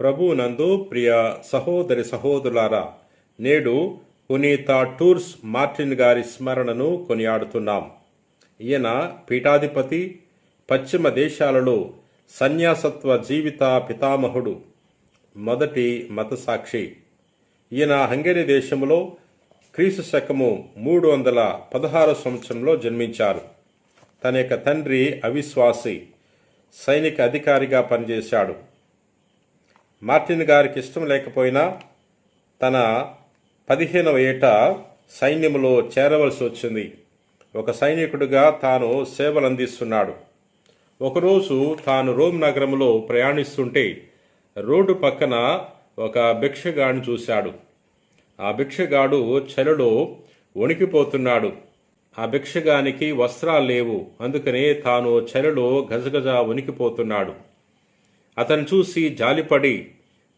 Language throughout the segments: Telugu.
ప్రభు నందు ప్రియ సహోదరి సహోదరులారా నేడు పునీత టూర్స్ మార్టిన్ గారి స్మరణను కొనియాడుతున్నాం. ఈయన పీఠాధిపతి పశ్చిమ దేశాలలో సన్యాసత్వ జీవిత పితామహుడు మొదటి మత సాక్షి ఈయన హంగరీ దేశంలో క్రీస్తు శకము మూడు వందల పదహారు సంవత్సరంలో జన్మించారు. తన యొక్క తండ్రి అవిశ్వాసి సైనిక అధికారిగా పనిచేశాడు. మార్టిన్ గారికి ఇష్టం లేకపోయినా తన పదిహేనవ ఏట సైన్యంలో చేరవలసి వచ్చింది. ఒక సైనికుడిగా తాను సేవలు అందిస్తున్నాడు ఒకరోజు తాను రోమ్ నగరంలో ప్రయాణిస్తుంటే రోడ్డు పక్కన ఒక భిక్షగాడిని చూశాడు. ఆ భిక్షగాడు చలిలో వణికిపోతున్నాడు. ఆ భిక్షగానికి వస్త్రాలు లేవు. అందుకనే తాను చలిలో గజగజ వణికిపోతున్నాడు. అతను చూసి జాలిపడి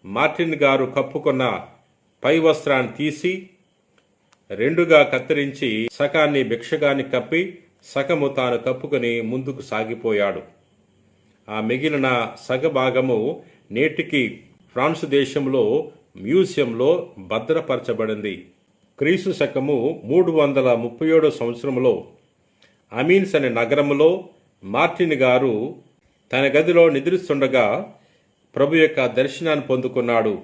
మార్టిన్ గారు కప్పుకున్న పై వస్త్రాన్ని తీసి రెండుగా కత్తిరించి సకాన్ని భిక్షగాన్ని కప్పి సగము తాను కప్పుకొని ముందుకు సాగిపోయాడు. ఆ మిగిలిన సగభాగము నేటికి ఫ్రాన్స్ దేశంలో మ్యూజియంలో భద్రపరచబడింది. క్రీస్తు శకము మూడు వందల ముప్పై ఏడో సంవత్సరంలో అమీన్స్ అనే నగరంలో మార్టిన్ గారు తన గదిలో నిద్రిస్తుండగా ప్రభు యొక్క దర్శనాన్ని పొందుకున్నాడు.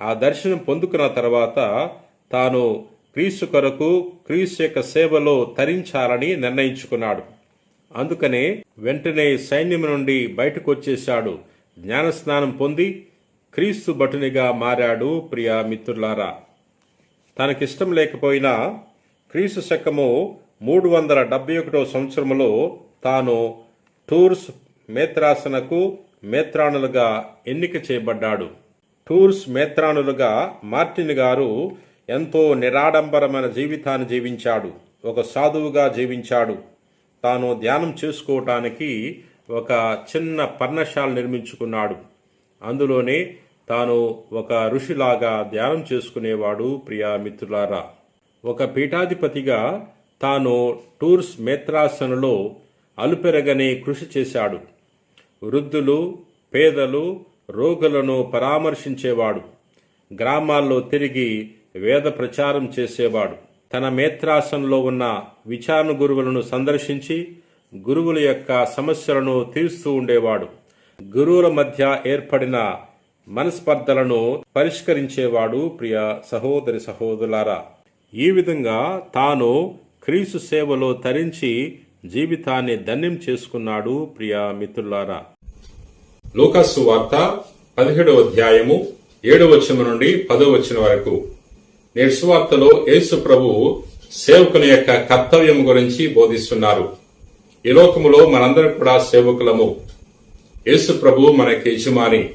ఆ దర్శనం పొందుకున్న తర్వాత తాను క్రీస్తు కొరకు క్రీస్తు యొక్క సేవలో తరించాలని నిర్ణయించుకున్నాడు. అందుకనే వెంటనే సైన్యం నుండి బయటకు వచ్చేశాడు. జ్ఞానస్నానం పొంది క్రీస్తు భటునిగా మారాడు ప్రియ మిత్రులారా. తనకిష్టం లేకపోయినా క్రీస్తు శకము మూడు వందల డెబ్బై ఒకటో సంవత్సరంలో తాను టూర్స్ మేత్రాసనకు మేత్రాణులుగా ఎన్నిక చేయబడ్డాడు. టూర్స్ మేత్రాణులుగా మార్టిన్ గారు ఎంతో నిరాడంబరమైన జీవితాన్ని జీవించాడు. ఒక సాధువుగా జీవించాడు. తాను ధ్యానం చేసుకోవటానికి ఒక చిన్న పర్ణశాల నిర్మించుకున్నాడు. అందులోనే తాను ఒక ఋషిలాగా ధ్యానం చేసుకునేవాడు ప్రియా మిత్రులారా. ఒక పీఠాధిపతిగా తాను టూర్స్ మేత్రాసనలో అలుపెరగని కృషి చేశాడు. వృద్ధులు పేదలు రోగులను పరామర్శించేవాడు. గ్రామాల్లో తిరిగి వేద ప్రచారం చేసేవాడు. తన మేత్రాసనంలో ఉన్న విచారణ గురువులను సందర్శించి గురువుల యొక్క సమస్యలను తీరుస్తూ ఉండేవాడు. గురువుల మధ్య ఏర్పడిన మనస్పర్ధలను పరిష్కరించేవాడు ప్రియ సహోదరి సహోదరులారా. ఈ విధంగా తాను క్రీస్తు సేవలో తరించి జీవితాన్ని ధన్యం చేసుకున్నాడు ప్రియ మిత్రులారా. లూకాసు వార్త పదిహేడవ అధ్యాయము ఏడవ వచనం నుండి పదో వచనం వరకు. నేటి సువార్తలో యేసు ప్రభు సేవకుని యొక్క కర్తవ్యం గురించి బోధిస్తున్నారు. ఈ లోకములో మనందరం కూడా సేవకులము. యేసు ప్రభు మనకి యజమాని.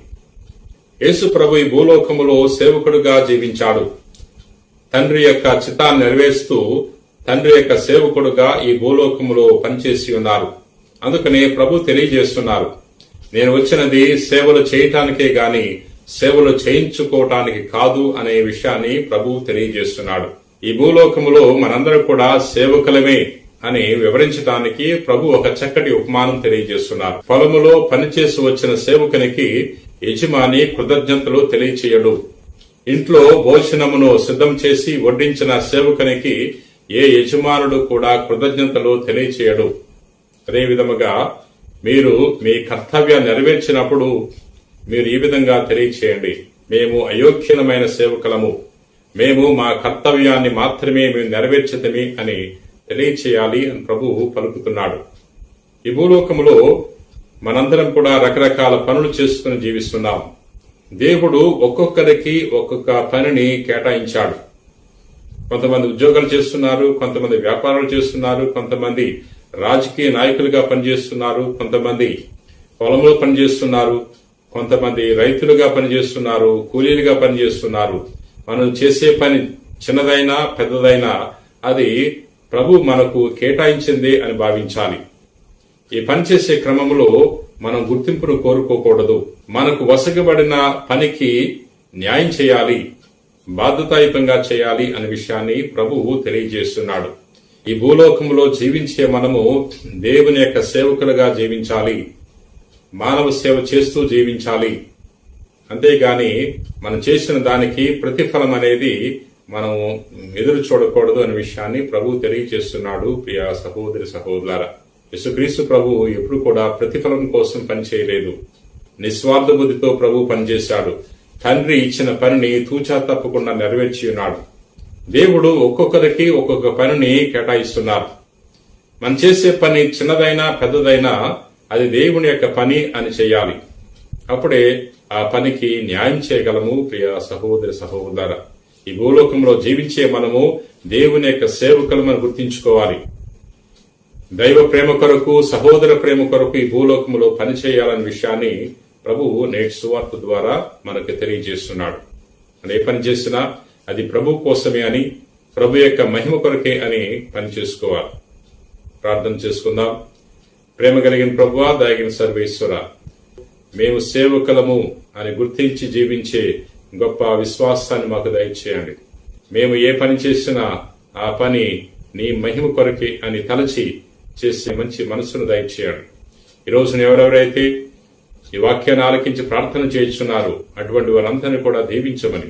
యేసు ప్రభు ఈ భూలోకములో సేవకుడుగా జీవించాడు. తండ్రి యొక్క చిత్తాన్ని నెరవేరుస్తూ తండ్రి యొక్క సేవకుడుగా ఈ భూలోకములో పనిచేసి ఉన్నారు. అందుకనే ప్రభు తెలియజేస్తున్నారు. నేను వచ్చినది సేవలు చేయటానికే గాని సేవలు చేయించుకోవటానికి కాదు అనే విషయాన్ని ప్రభు తెలియజేస్తున్నాడు. ఈ భూలోకములో మనందరం కూడా సేవకులమే అని వివరించడానికి ప్రభు ఒక చక్కటి ఉపమానం తెలియజేస్తున్నారు. పొలములో పనిచేసి వచ్చిన సేవకునికి యజమాని కృతజ్ఞతలు తెలియచేయడు. ఇంట్లో భోజనమును సిద్ధం చేసి వడ్డించిన సేవకునికి ఏ యజమానుడు కూడా కృతజ్ఞతలు తెలియచేయడు. అదే విధముగా మీరు మీ కర్తవ్యం నెరవేర్చినప్పుడు మీరు ఈ విధంగా తెలియచేయండి. మేము అయోగ్యమైన సేవకులము. మేము మా కర్తవ్యాన్ని మాత్రమే మేము నెరవేర్చతమి అని తెలియచేయాలి అని ప్రభువు పలుకుతున్నాడు. ఈ భూలోకములో మనందరం కూడా రకరకాల పనులు చేసుకుని జీవిస్తున్నాం. దేవుడు ఒక్కొక్కరికి ఒక్కొక్క పనిని కేటాయించాడు. కొంతమంది ఉద్యోగాలు చేస్తున్నారు కొంతమంది వ్యాపారాలు చేస్తున్నారు కొంతమంది రాజకీయ నాయకులుగా పనిచేస్తున్నారు కొంతమంది పొలంలో పనిచేస్తున్నారు కొంతమంది రైతులుగా పనిచేస్తున్నారు కూలీలుగా పనిచేస్తున్నారు. మనం చేసే పని చిన్నదైనా పెద్దదైనా అది ప్రభు మనకు కేటాయించింది అని భావించాలి. ఈ పని చేసే క్రమంలో మనం గుర్తింపును కోరుకోకూడదు. మనకు వసగబడిన పనికి న్యాయం చేయాలి బాధ్యతాయుతంగా చేయాలి అనే విషయాన్ని ప్రభువు తెలియజేస్తున్నాడు. ఈ భూలోకంలో జీవించే మనము దేవుని యొక్క సేవకులుగా జీవించాలి. మానవ సేవ చేస్తూ జీవించాలి. అంతేగాని మనం చేసిన దానికి ప్రతిఫలం అనేది మనం ఎదురు చూడకూడదు అనే విషయాన్ని ప్రభు తెలియజేస్తున్నాడు ప్రియ సహోదరి సహోదరులారా. యశుక్రీస్తు ప్రభు ఎప్పుడు కూడా ప్రతిఫలం కోసం పనిచేయలేదు. నిస్వార్థ బుద్ధితో ప్రభు పనిచేశాడు. తండ్రి ఇచ్చిన పనిని తూచా తప్పకుండా నెరవేర్చి ఉన్నాడు. దేవుడు ఒక్కొక్కరికి ఒక్కొక్క పనిని కేటాయిస్తున్నారు. మనం చేసే పని చిన్నదైనా పెద్దదైనా అది దేవుని యొక్క పని అని చేయాలి. అప్పుడే ఆ పనికి న్యాయం చేయగలము ప్రియ సహోదరి సహోదర. ఈ భూలోకంలో జీవించే మనము దేవుని యొక్క సేవకులమని గుర్తించుకోవాలి. దైవ ప్రేమ కొరకు సహోదర ప్రేమ కొరకు ఈ భూలోకంలో పనిచేయాలనే విషయాన్ని ప్రభువు నేటి సువార్త ద్వారా మనకు తెలియజేస్తున్నాడు. ఏ పని చేసినా అది ప్రభు కోసమే అని ప్రభు యొక్క మహిమ కొరకే అని పని చేసుకోవాలి ప్రార్థన చేసుకుందాం. ప్రేమ కలిగిన ప్రభువా దాగిన సర్వేశ్వర మేము సేవకులము అని గుర్తించి జీవించే గొప్ప విశ్వాసాన్ని మాకు దయచేయండి. మేము ఏ పని చేసినా ఆ పని నీ మహిమ కొరకే అని తలచి చేసే మంచి మనసును దయచేయండి. ఈ రోజున ఎవరెవరైతే ఈ వాక్యాన్ని ఆలకించి ప్రార్థన చేయించున్నారు అటువంటి వారందరినీ కూడా దీవించమని